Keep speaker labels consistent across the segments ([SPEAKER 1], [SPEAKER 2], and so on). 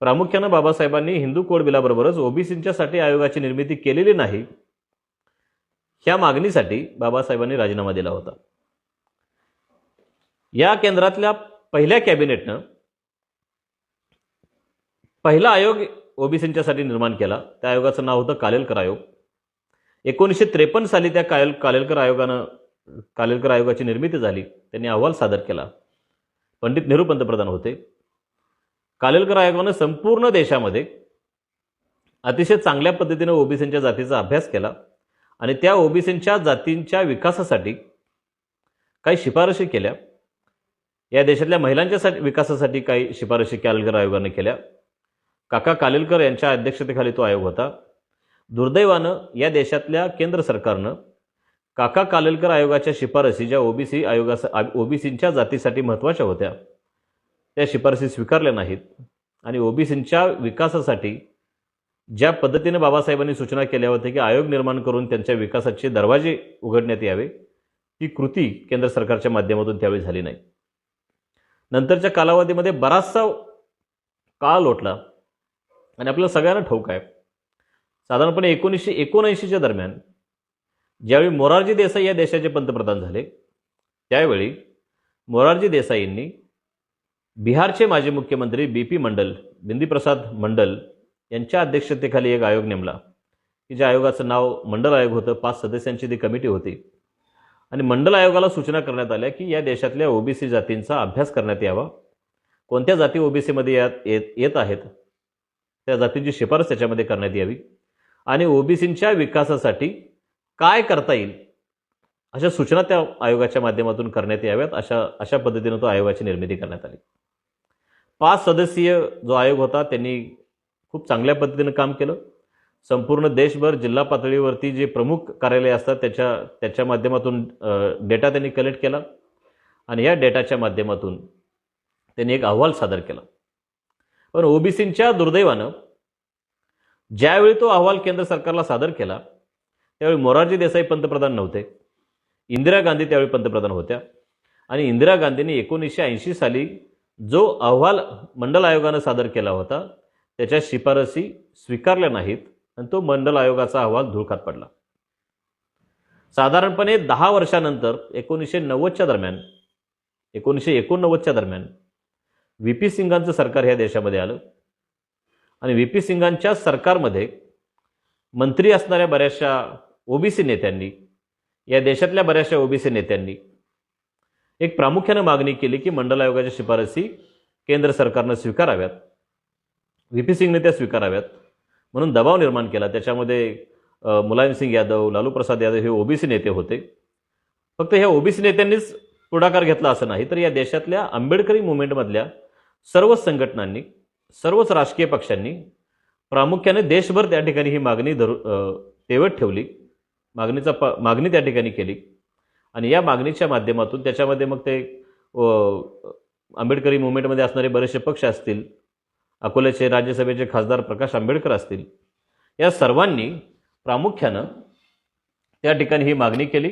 [SPEAKER 1] प्रामुख्यानं बाबासाहेबांनी हिंदू कोड बिलाबरोबरच ओबीसींच्यासाठी आयोगाची निर्मिती केलेली नाही ह्या मागणीसाठी बाबासाहेबांनी राजीनामा दिला होता. या केंद्रातल्या पहिल्या कॅबिनेटनं पहिला आयोग ओबीसींच्यासाठी निर्माण केला. त्या आयोगाचं नाव होतं कालेलकर आयोग. एकोणीसशे त्रेपन्न साली त्या कायल कालेलकर आयोगानं कालेलकर आयोगाची निर्मिती झाली. त्यांनी अहवाल सादर केला. पंडित नेहरू पंतप्रधान होते. कालेलकर आयोगानं संपूर्ण देशामध्ये अतिशय चांगल्या पद्धतीनं ओबीसींच्या जातीचा अभ्यास केला आणि त्या ओबीसींच्या जातींच्या विकासासाठी काही शिफारशी केल्या. या देशातल्या महिलांच्या साठी विकासासाठी काही शिफारशी कालेलकर आयोगाने केल्या. काका कालेलकर यांच्या अध्यक्षतेखाली तो आयोग होता. दुर्दैवानं या देशातल्या केंद्र सरकारनं काका कालेलकर आयोगाच्या शिफारसी ज्या ओबीसी आयोगा ओबीसींच्या जातीसाठी महत्त्वाच्या होत्या त्या शिफारसी स्वीकारल्या नाहीत. आणि ओबीसींच्या विकासासाठी ज्या पद्धतीने बाबासाहेबांनी सूचना केल्या होत्या की आयोग निर्माण करून त्यांच्या विकासाचे दरवाजे उघडण्यात यावे ती कृती केंद्र सरकारच्या माध्यमातून त्यावेळी झाली नाही. नंतरच्या कालावधीमध्ये बराचसा काळ लोटला आणि आपल्याला सगळ्यांना ठाऊक आहे. साधारणपणे एकोणीसशे एकोणऐंशीच्या दरम्यान ज्यावेळी मोरारजी देसाई या देशाचे पंतप्रधान झाले त्यावेळी मोरारजी देसाईंनी बिहारचे माजी मुख्यमंत्री बी पी मंडल बिंदीप्रसाद मंडल यांच्या अध्यक्षतेखाली एक आयोग नेमला. की ज्या आयोगाचं नाव मंडल आयोग होतं पाच सदस्यांची ती कमिटी होती. आणि मंडल आयोगाला सूचना करण्यात आल्या की या देशातल्या ओबीसी जातींचा अभ्यास करण्यात यावा. कोणत्या जाती ओबीसीमध्ये यात येत येत आहेत? त्या जातींची शिफारस त्याच्यामध्ये करण्यात यावी. आणि ओबीसींच्या विकासासाठी काय करता येईल अशा सूचना त्या आयोगाच्या माध्यमातून करण्यात याव्यात अशा अशा पद्धतीनं तो आयोगाची निर्मिती करण्यात आली. पाच सदस्यीय जो आयोग होता त्यांनी खूप चांगल्या पद्धतीनं काम केलं. संपूर्ण देशभर जिल्हा पातळीवरती जे प्रमुख कार्यालय असतात त्याच्या त्याच्या माध्यमातून डेटा त्यांनी कलेक्ट केला आणि या डेटाच्या माध्यमातून त्यांनी एक अहवाल सादर केला. पण ओबीसींच्या दुर्दैवानं ज्यावेळी तो अहवाल केंद्र सरकारला सादर केला त्यावेळी मोरारजी देसाई पंतप्रधान नव्हते. इंदिरा गांधी त्यावेळी पंतप्रधान होत्या. आणि इंदिरा गांधींनी एकोणीसशे ऐंशी साली जो अहवाल मंडल आयोगानं सादर केला होता त्याच्या शिफारसी स्वीकारल्या नाहीत आणि तो मंडल आयोगाचा अहवाल धुळखात पडला. साधारणपणे दहा वर्षानंतर एकोणीसशे नव्वदच्या दरम्यान एकोणीसशे एकोणनव्वदच्या दरम्यान व्ही पी सिंगांचं सरकार ह्या देशामध्ये आलं. आणि व्ही पी सिंगांच्या सरकारमध्ये मंत्री असणाऱ्या बऱ्याचशा ओबीसी नेत्यांनी या देशातल्या बऱ्याचशा ओबीसी नेत्यांनी एक प्रामुख्यानं मागणी केली की मंडल आयोगाच्या शिफारसी केंद्र सरकारनं स्वीकाराव्यात. व्ही पी सिंगने त्या स्वीकाराव्यात. म्हणून दबाव निर्माण केला. त्याच्यामध्ये मुलायमसिंग यादव लालू प्रसाद यादव हे ओबीसी नेते होते. फक्त ह्या ओबीसी नेत्यांनीच पुढाकार घेतला असं नाही तर या देशातल्या आंबेडकरी मुवमेंटमधल्या सर्वच संघटनांनी सर्वच राजकीय पक्षांनी प्रामुख्याने देशभर त्या ठिकाणी ही मागणी धरू तेवत ठेवली. मागणीचा प मागणी त्या ठिकाणी केली. आणि या मागणीच्या माध्यमातून त्याच्यामध्ये मग ते आंबेडकरी मुवमेंटमध्ये असणारे बरेचसे पक्ष असतील अकोल्याचे राज्यसभेचे खासदार प्रकाश आंबेडकर असतील या सर्वांनी प्रामुख्यानं त्या ठिकाणी ही मागणी केली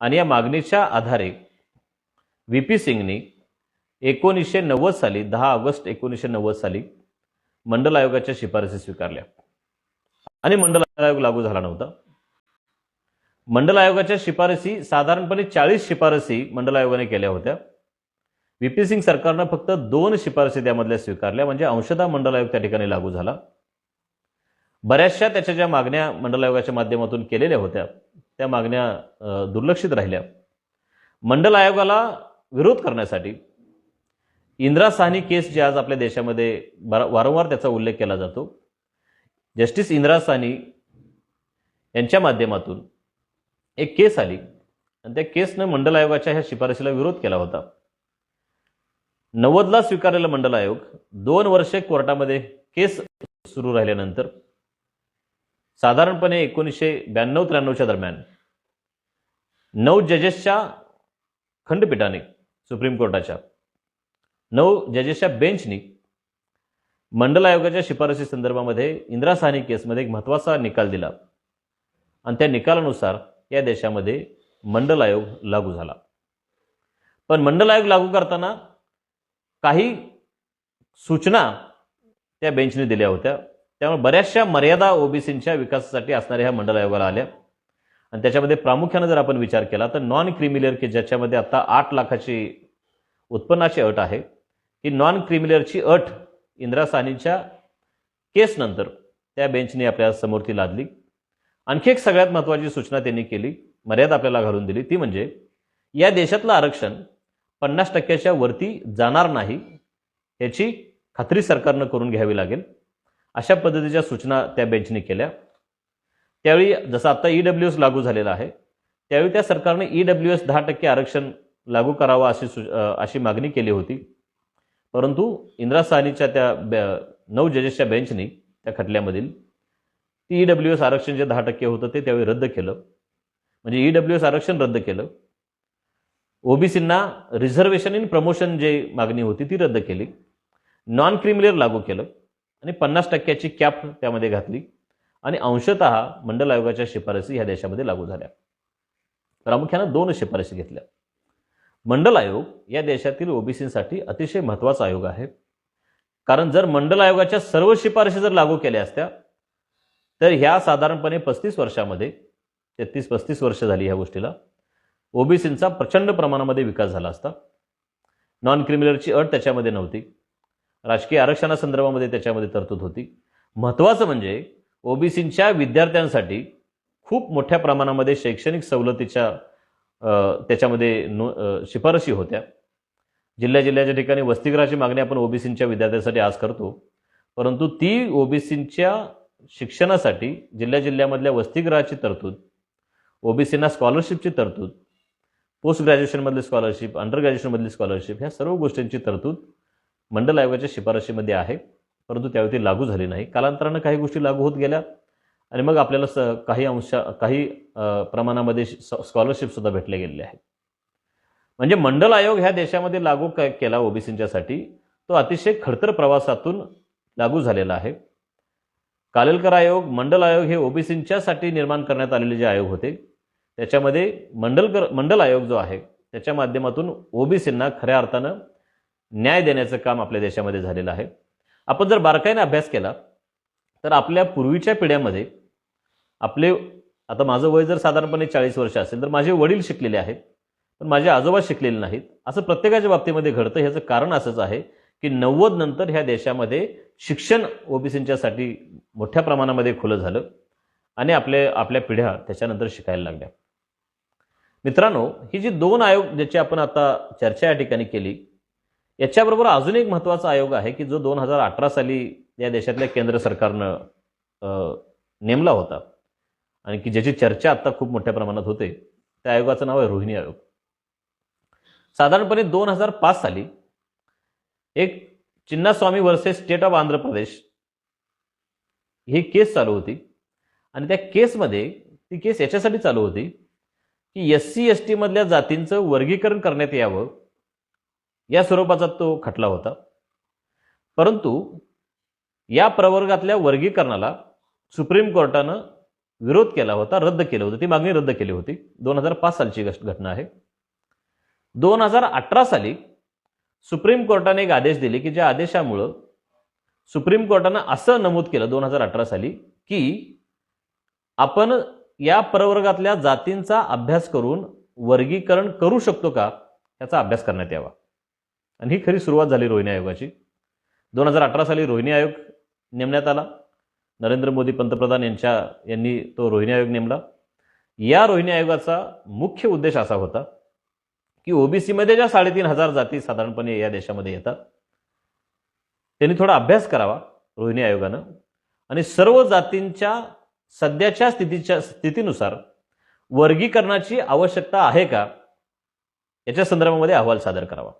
[SPEAKER 1] आणि या मागणीच्या आधारे व्ही पी सिंगनी एकोणीसशे नव्वद साली दहा ऑगस्ट एकोणीसशे नव्वद साली मंडल आयोगाच्या शिफारसी स्वीकारल्या. आणि मंडल आयोग लागू झाला नव्हता. मंडल आयोगाच्या शिफारसी साधारणपणे चाळीस शिफारसी मंडल आयोगाने केल्या होत्या. व्ही पी सिंग सरकारनं फक्त दोन शिफारसी त्यामधल्या स्वीकारल्या म्हणजे अंशतः मंडल आयोग त्या ठिकाणी लागू झाला. बऱ्याचशा त्याच्या ज्या मागण्या मंडल आयोगाच्या माध्यमातून केलेल्या होत्या त्या मागण्या दुर्लक्षित राहिल्या. मंडल आयोगाला विरोध करण्यासाठी इंदिरा साहनी केस जी आज आपल्या देशामध्ये बरा वारंवार त्याचा उल्लेख केला जातो. जस्टिस इंदिरा साहनी यांच्या माध्यमातून एक केस आली. आणि त्या केसनं मंडल आयोगाच्या ह्या शिफारशीला विरोध केला होता. नव्वदला स्वीकारलेला मंडल आयोग दोन वर्षे कोर्टामध्ये केस सुरू राहिल्यानंतर साधारणपणे एकोणीसशे ब्याण्णव त्र्याण्णवच्या दरम्यान नऊ जजेसच्या खंडपीठाने सुप्रीम कोर्टाच्या नऊ जजेसच्या बेंचनी मंडल आयोगाच्या शिफारसी संदर्भामध्ये इंदिरा साहनी केसमध्ये एक महत्त्वाचा निकाल दिला. आणि त्या निकालानुसार या देशामध्ये मंडल आयोग लागू झाला. पण मंडल आयोग लागू करताना काही सूचना त्या बेंचने दिल्या होत्या. त्यामुळे बऱ्याचशा मर्यादा ओबीसींच्या विकासासाठी असणाऱ्या ह्या मंडल आयोगाला आल्या. आणि त्याच्यामध्ये प्रामुख्यानं जर आपण विचार केला तर नॉन क्रिमिलियर की ज्याच्यामध्ये आता आठ लाखाची उत्पन्नाची अट आहे ही नॉन क्रिमिलियरची अट इंदिरा साहनीच्या केसनंतर त्या बेंचने आपल्यासमोर ती लादली. आणखी एक सगळ्यात महत्त्वाची सूचना त्यांनी केली मर्यादा आपल्याला घालून दिली ती म्हणजे या देशातलं आरक्षण पन्नास टक्क्याच्या वरती जाणार नाही याची खात्री सरकारनं करून घ्यावी लागेल. अशा पद्धतीच्या सूचना त्या बेंचने केल्या. त्यावेळी जसं आत्ता ई डब्ल्यू एस लागू झालेला आहे त्यावेळी त्या सरकारने ई डब्ल्यू एस दहा टक्के आरक्षण लागू करावं अशी सु अशी मागणी केली होती. परंतु इंदिरा साहनीच्या त्या नऊ जजेसच्या बेंचनी त्या खटल्यामधील ती ई डब्ल्यू एस आरक्षण जे दहा टक्के होतं ते त्यावेळी रद्द केलं. म्हणजे ई डब्ल्यू एस आरक्षण रद्द केलं. ओबीसींना रिझर्वेशन इन प्रमोशन जे मागणी होती ती रद्द केली. नॉन क्रिमिलियर लागू केलं. आणि पन्नास टक्क्याची कॅप त्यामध्ये घातली. आणि अंशतः मंडल आयोगाच्या शिफारसी ह्या देशामध्ये लागू झाल्या. प्रामुख्यानं दोन शिफारसी घेतल्या. मंडल आयोग या देशातील ओबीसीसाठी अतिशय महत्त्वाचा आयोग आहे. कारण जर मंडल आयोगाच्या सर्व शिफारशी जर लागू केल्या असत्या तर ह्या साधारणपणे पस्तीस वर्षामध्ये तेहतीस पस्तीस वर्ष झाली ह्या गोष्टीला ओबीसींचा प्रचंड प्रमाणामध्ये विकास झाला असता. नॉन क्रिमिनलची अट त्याच्यामध्ये नव्हती. राजकीय आरक्षणासंदर्भामध्ये त्याच्यामध्ये तरतूद होती. महत्त्वाचं म्हणजे ओबीसींच्या विद्यार्थ्यांसाठी खूप मोठ्या प्रमाणामध्ये शैक्षणिक सवलतीच्या त्याच्यामध्ये नो शिफारशी होत्या. जिल्ह्या जिल्ह्याच्या ठिकाणी वसतिगृहाची मागणी आपण ओबीसींच्या विद्यार्थ्यांसाठी आज करतो. परंतु ती ओबीसींच्या शिक्षणासाठी जिल्ह्या जिल्ह्यामधल्या वसतिगृहाची तरतूद ओबीसींना स्कॉलरशिपची तरतूद पोस्ट ग्रॅज्युएशनमधली स्कॉलरशिप अंडर ग्रॅज्युएशनमधली स्कॉलरशिप ह्या सर्व गोष्टींची तरतूद मंडल आयोगाच्या शिफारशीमध्ये आहे. परंतु त्यावेळी ती लागू झाली नाही. कालांतरानं काही गोष्टी लागू होत गेल्या आणि मग आपल्याला स काही अंश काही प्रमाणामध्ये स्कॉलरशिपसुद्धा भेटले गेलेले आहेत. म्हणजे मंडल आयोग ह्या देशामध्ये लागू केला ओबीसींच्यासाठी. तो अतिशय खडतर प्रवासातून लागू झालेला आहे. कालेलकर आयोग मंडल आयोग हे ओबीसींच्यासाठी निर्माण करण्यात आलेले जे आयोग होते त्याच्यामध्ये मंडलकर मंडल आयोग जो आहे त्याच्या माध्यमातून ओबीसींना खऱ्या अर्थानं न्याय देण्याचं काम आपल्या देशामध्ये झालेलं आहे. आपण जर बारकाईने अभ्यास केला तर आपल्या पूर्वीच्या पिढ्यामध्ये आपले आता माझं वय जर साधारणपणे चाळीस वर्ष असेल तर माझे वडील शिकलेले आहेत पण माझे आजोबा शिकलेले नाहीत असं प्रत्येकाच्या बाबतीमध्ये घडतं ह्याचं कारण असंच आहे. की नव्वद नंतर ह्या देशामध्ये शिक्षण ओबीसींच्यासाठी मोठ्या प्रमाणामध्ये खुलं झालं आणि आपले आपल्या पिढ्या त्याच्यानंतर शिकायला लागल्या. मित्रांनो ही जी दोन आयोग ज्याची आपण आता चर्चा या ठिकाणी केली याच्याबरोबर अजून एक महत्त्वाचा आयोग आहे की जो दोन हजार अठरा साली या देशातल्या केंद्र सरकारनं नेमला होता आणि की ज्याची चर्चा आता खूप मोठ्या प्रमाणात होते. त्या आयोगाचं नाव आहे रोहिणी आयोग. साधारणपणे दोन हजार पाच साली एक Chinnaswamy versus state of Andhra Pradesh. He case चालू होती. आणि त्या केसमध्ये ती केस याच्यासाठी चालू होती की एस सी एस टीमधल्या जातींचं वर्गीकरण करण्यात यावं. या स्वरूपाचा तो खटला होता. परंतु या प्रवर्गातल्या वर्गीकरणाला सुप्रीम कोर्टानं विरोध केला होता रद्द केलं होतं. ती मागणी रद्द केली होती. दोन हजार पाच सालची घटना आहे. दोन हजार अठरा साली सुप्रीम कोर्टाने एक आदेश दिले की ज्या आदेशामुळं सुप्रीम कोर्टानं असं नमूद केलं दोन हजार अठरा साली की आपण या प्रवर्गातल्या जातींचा अभ्यास करून वर्गीकरण करू शकतो का याचा अभ्यास करण्यात यावा. आणि ही खरी सुरुवात झाली रोहिणी आयोगाची. दोन हजार अठरा साली रोहिणी आयोग नेमण्यात आला. नरेंद्र मोदी पंतप्रधान यांच्या यांनी तो रोहिणी आयोग नेमला. या रोहिणी आयोगाचा मुख्य उद्देश असा होता की ओबीसीमध्ये ज्या साडेतीन हजार जाती साधारणपणे या देशामध्ये येतात त्यांनी थोडा अभ्यास करावा रोहिणी आयोगानं. आणि सर्व जातींच्या सध्याच्या स्थितीच्या स्थितीनुसार वर्गीकरणाची आवश्यकता आहे का याच्या संदर्भामध्ये अहवाल सादर करावा.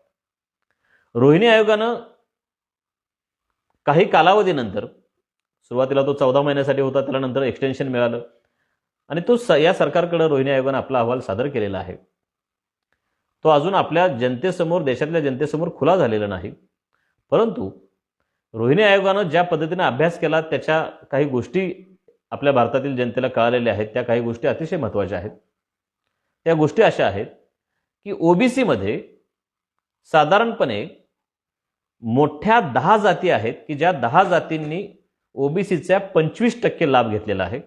[SPEAKER 1] रोहिणी आयोगानं काही कालावधीनंतर सुरुवातीला तो चौदा महिन्यासाठी होता त्याला नंतर एक्सटेन्शन मिळालं. आणि तो स या सरकारकडं रोहिणी आयोगानं आपला अहवाल सादर केलेला आहे. तो अजून आपल्या जनतेसमोर देशातल्या जनतेसमोर खुला झालेला नाही. परंतु रोहिणी आयोगानं ज्या पद्धतीने अभ्यास केला त्याच्या काही गोष्टी आपल्या भारतातील जनतेला कळालेल्या आहेत. त्या काही गोष्टी अतिशय महत्त्वाच्या आहेत. त्या गोष्टी अशा आहेत की ओबीसीमध्ये साधारणपणे मोठ्या दहा जाती आहेत की ज्या दहा जातींनी ओबीसीचा पंचवीस टक्के लाभ घेतलेला आहे.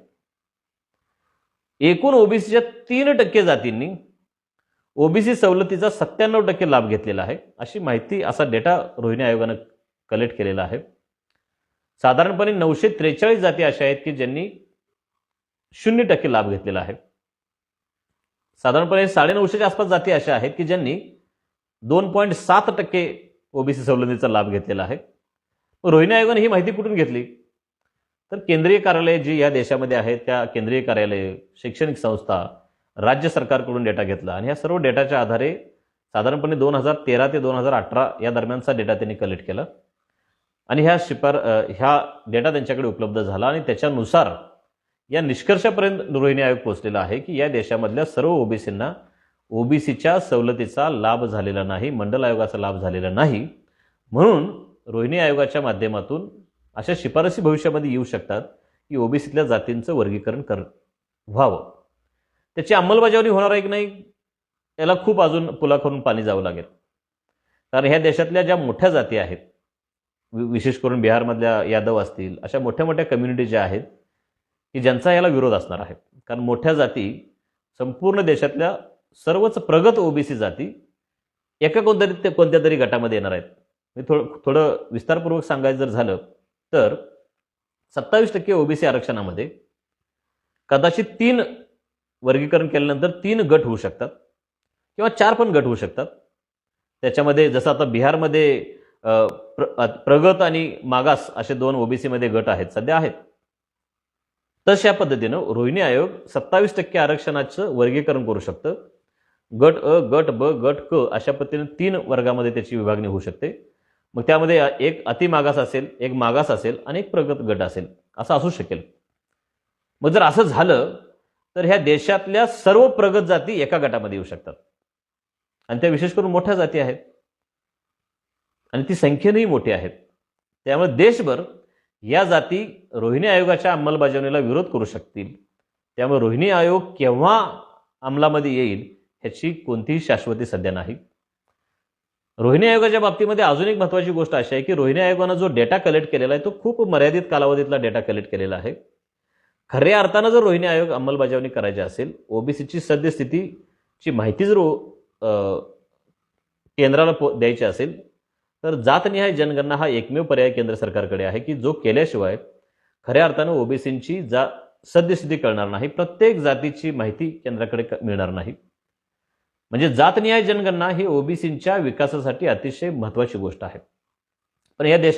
[SPEAKER 1] एकूण ओबीसीच्या तीन टक्के जातींनी ओबीसी सवलतीचा सत्त्याण्णव टक्के लाभ घेतलेला आहे अशी माहिती असा डेटा रोहिणी आयोगानं कलेक्ट केलेला आहे. साधारणपणे नऊशे त्रेचाळीस जाती अशा आहेत की ज्यांनी शून्य टक्के लाभ घेतलेला आहे. साधारणपणे साडेनऊशेच्या आसपास जाती अशा आहेत की ज्यांनी दोन पॉईंट सात टक्के ओबीसी सवलतीचा लाभ घेतलेला आहे. रोहिणी आयोगाने ही माहिती कुठून घेतली? तर केंद्रीय कार्यालय जी या देशामध्ये आहेत त्या केंद्रीय कार्यालय शैक्षणिक संस्था राज्य सरकारकडून डेटा घेतला आणि ह्या सर्व डेटाच्या आधारे साधारणपणे दोन हजार तेरा ते दोन हजार अठरा या दरम्यानचा डेटा त्यांनी कलेक्ट केला. आणि ह्या शिफार ह्या डेटा त्यांच्याकडे उपलब्ध झाला आणि त्याच्यानुसार या निष्कर्षापर्यंत रोहिणी आयोग पोहोचलेला आहे की या देशामधल्या सर्व ओबीसींना ओबीसीच्या सवलतीचा लाभ झालेला नाही मंडल आयोगाचा लाभ झालेला नाही. म्हणून रोहिणी आयोगाच्या माध्यमातून अशा शिफारसी भविष्यामध्ये येऊ शकतात की ओबीसीतल्या जातींचं वर्गीकरण कर व्हावं. त्याची अंमलबजावणी होणार आहे की नाही याला खूप अजून पुलाखरून पाणी जावं लागेल. कारण ह्या देशातल्या ज्या मोठ्या जाती आहेत वि- विशेष करून बिहारमधल्या यादव असतील अशा मोठ्या मोठ्या कम्युनिटी ज्या आहेत की ज्यांचा याला विरोध असणार आहे. कारण मोठ्या जाती संपूर्ण देशातल्या सर्वच प्रगत ओबीसी जाती एका कोणतरी ते कोणत्या तरी गटामध्ये येणार आहेत. मी थोडं थोडं विस्तारपूर्वक सांगायचं जर झालं तर सत्तावीस टक्के ओबीसी आरक्षणामध्ये कदाचित तीन वर्गीकरण केल्यानंतर तीन गट होऊ शकतात किंवा चार पण गट होऊ शकतात. त्याच्यामध्ये जसं आता बिहारमध्ये प्र प्रगत आणि मागास असे दोन ओबीसीमध्ये गट आहेत सध्या आहेत. तशा पद्धतीनं रोहिणी आयोग सत्तावीस टक्के आरक्षणाचं वर्गीकरण करू शकतं. गट अ गट ब गट क अशा पद्धतीने तीन वर्गामध्ये त्याची विभागणी होऊ शकते. मग त्यामध्ये एक अतिमागास असेल एक मागास असेल आणि एक प्रगत गट असेल असं असू शकेल. मग जर असं झालं तर ह्या देशातल्या सर्व प्रगत जाती एका गटामध्ये येऊ शकतात. आणि त्या विशेष करून मोठ्या जाती आहेत. आणि ती संख्येनेही मोठी आहेत. त्यामुळे देशभर या जाती रोहिणी आयोगाच्या अंमलबजावणीला विरोध करू शकतील. त्यामुळे रोहिणी आयोग केव्हा अंमलामध्ये येईल ह्याची कोणतीही शाश्वती सध्या नाही. रोहिणी आयोगाच्या बाबतीमध्ये अजून एक महत्त्वाची गोष्ट अशी आहे की रोहिणी आयोगानं जो डेटा कलेक्ट केलेला आहे तो खूप मर्यादित कालावधीतला डेटा कलेक्ट केलेला आहे. खऱ्या अर्थानं जर रोहिणी आयोग अंमलबजावणी करायची असेल ओबीसीची सद्यस्थितीची माहिती जर केंद्राला पो- द्यायची असेल तर जातनिहाय जनगणना हा एकमेव पर्याय केंद्र सरकारकडे आहे की जो केल्याशिवाय खऱ्या अर्थानं ओबीसींची जा सद्यस्थिती कळणार नाही प्रत्येक जातीची माहिती केंद्राकडे मिळणार नाही. म्हणजे जातनिहाय जनगणना ही ओबीसींच्या विकासासाठी अतिशय महत्वाची गोष्ट आहे. पण या देशात